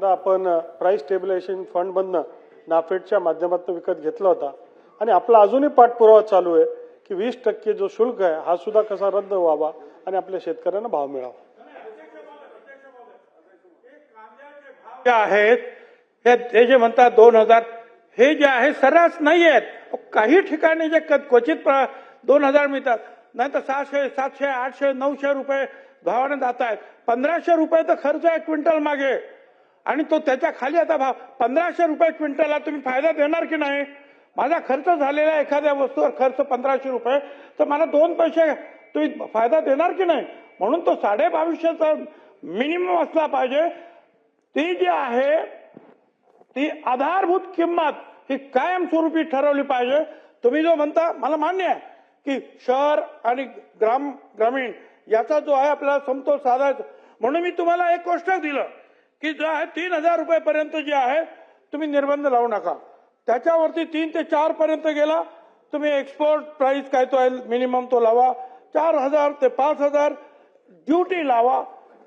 कांदा आपण price stabilisation फंडमधनं नाफेडच्या माध्यमातून विकत घेतला होता. आणि आपला अजूनही पाठपुरावा चालू आहे की वीस टक्के जो शुल्क आहे हा सुद्धा कसा रद्द व्हावा आणि आपल्या शेतकऱ्यांना भाव मिळावा. जे आहेत हे जे म्हणतात दोन हजार हे जे आहे सर्रास नाही आहेत. काही ठिकाणी जे क- क्वचित दोन हजार मिळतात. नाही तर सहाशे सातशे आठशे नऊशे रुपये भावाने जात आहेत. पंधराशे रुपये तर खर्च आहे क्विंटल मागे. आणि तो त्याच्याखाली आता भाव पंधराशे रुपये क्विंटलला तुम्ही फायदा देणार की नाही? माझा खर्च झालेला एखाद्या वस्तूवर खर्च पंधराशे रुपये तर मला दोन पैसे तुम्ही फायदा देणार की नाही? म्हणून तो साडे बावीसशेचा मिनिमम असला पाहिजे. ती जी आहे ती आधारभूत किंमत ही कायमस्वरूपी ठरवली पाहिजे. तुम्ही जो म्हणता मला मान्य आहे की शहर आणि ग्राम ग्रामीण याचा जो आहे आपल्याला समतोल साधायचा. म्हणून मी तुम्हाला एक गोष्ट दिलं. की जो आहे तीन हजार रुपयेपर्यंत जे आहे तुम्ही निर्बंध लावू नका. त्याच्यावरती तीन ते चार पर्यंत गेला तुम्ही एक्सपोर्ट प्राइस काय तो आहे मिनिमम तो लावा. चार हजार ते पाच हजार ड्युटी लावा.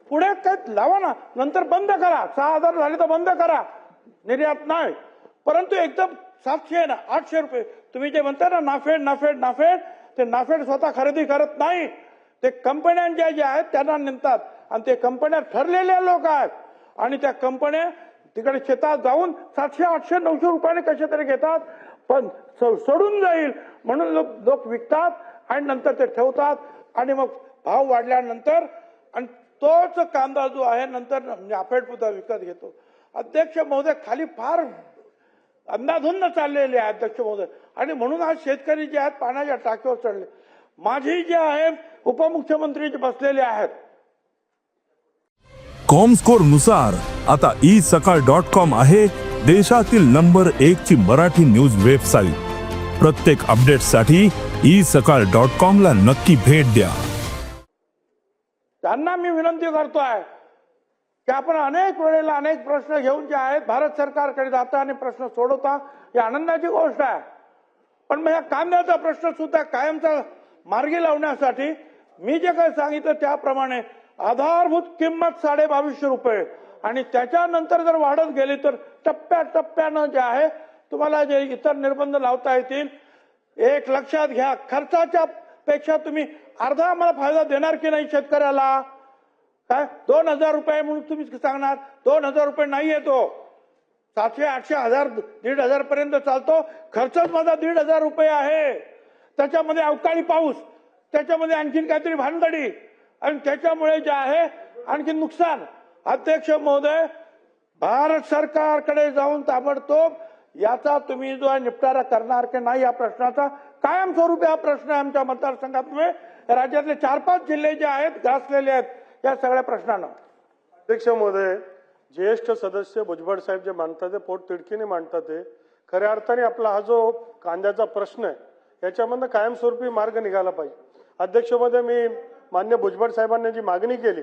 पुढे काय लावा ना नंतर बंद करा. सहा हजार झाले तर बंद करा. निर्यात नाही. परंतु एकदम सातशे ना आठशे रुपये तुम्ही जे म्हणता ना नाफेड नाफेड नाफेड ते नाफेड स्वतः खरेदी करत नाही. ते कंपन्यांच्या ज्या आहेत त्यांना नेमतात. आणि ते कंपन्या ठरलेल्या लोक आहेत. आणि त्या कंपन्या तिकडे शेतात जाऊन सातशे आठशे नऊशे रुपयाने कसे तरी घेतात पण स- सोडून जाईल म्हणून लोक लोक विकतात आणि नंतर ते ठेवतात आणि मग भाव वाढल्यानंतर आणि तोच कांदा जो आहे नंतर म्हणजे नाफेड सुद्धा विकत घेतो. अध्यक्ष महोदय खाली फार अंदाधुंद चाललेले आहे अध्यक्ष महोदय. आणि म्हणून आज शेतकरी जे आहेत पाण्याच्या टाकीवर चढले. माझी जे आहे उपमुख्यमंत्री जे बसलेले आहेत कॉमस्कोरनुसार आता ई सकाळ डॉट कॉम आहे देशातील नंबर एक ची मराठी न्यूज वेबसाईट प्रत्येक अपडेटसाठी ई सकाळ डॉट कॉम ला नक्की भेट द्या. त्यांना मी विनंती करतोय की आपण अनेक वेळेला अनेक प्रश्न घेऊन जे आहेत भारत सरकारकडे जाता आणि प्रश्न सोडवता ही आनंदाची गोष्ट आहे. पण मग या कांद्याचा प्रश्न सुद्धा कायमचा मार्गी लावण्यासाठी मी जे काही सांगितलं त्याप्रमाणे आधारभूत किंमत साडे बावीसशे रुपये. आणि त्याच्यानंतर जर वाढत गेली तर टप्प्या टप्प्यानं जे आहे तुम्हाला जे इतर निर्बंध लावता येतील एक लक्षात घ्या खर्चाच्या पेक्षा तुम्ही अर्धा आम्हाला फायदा देणार की नाही शेतकऱ्याला? काय? दोन हजार रुपये म्हणून तुम्ही सांगणार दोन हजार रुपये नाही येतो. सातशे आठशे हजार दीड हजार पर्यंत चालतो. खर्चच माझा दीड हजार रुपये आहे. त्याच्यामध्ये अवकाळी पाऊस त्याच्यामध्ये आणखीन काहीतरी भानगडी. आणि त्याच्यामुळे जे आहे आणखी नुकसान. अध्यक्ष महोदय भारत सरकारकडे जाऊन ताबडतोब याचा तुम्ही जो निपटारा करणार की नाही या प्रश्नाचा कायमस्वरूपी हा प्रश्न आहे आमच्या मतदारसंघातमुळे राज्यातले चार पाच जिल्हे जे आहेत ग्रासलेले आहेत या सगळ्या प्रश्नानं. अध्यक्ष महोदय ज्येष्ठ सदस्य भुजबळ साहेब जे मांडतात ते पोट तिडकीने मांडतात ते खऱ्या अर्थाने आपला हा जो कांद्याचा प्रश्न आहे याच्यामधनं कायमस्वरूपी मार्ग निघाला पाहिजे. अध्यक्ष महोदय मी मान्य भुजबळ साहेबांनी जी मागणी केली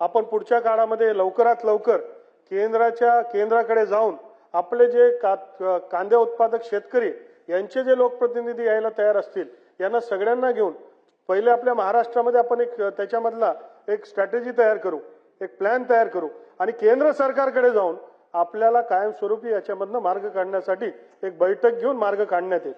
आपण पुढच्या काळामध्ये लवकरात लवकर केंद्राच्या केंद्राकडे जाऊन आपले जे का कांदे उत्पादक शेतकरी यांचे जे लोकप्रतिनिधी यायला तयार असतील यांना सगळ्यांना घेऊन पहिले आपल्या महाराष्ट्रामध्ये आपण एक त्याच्यामधला एक स्ट्रॅटेजी तयार करू एक प्लॅन तयार करू आणि केंद्र सरकारकडे जाऊन आपल्याला कायमस्वरूपी याच्यामधनं मार्ग काढण्यासाठी एक बैठक घेऊन मार्ग काढण्यात येईल.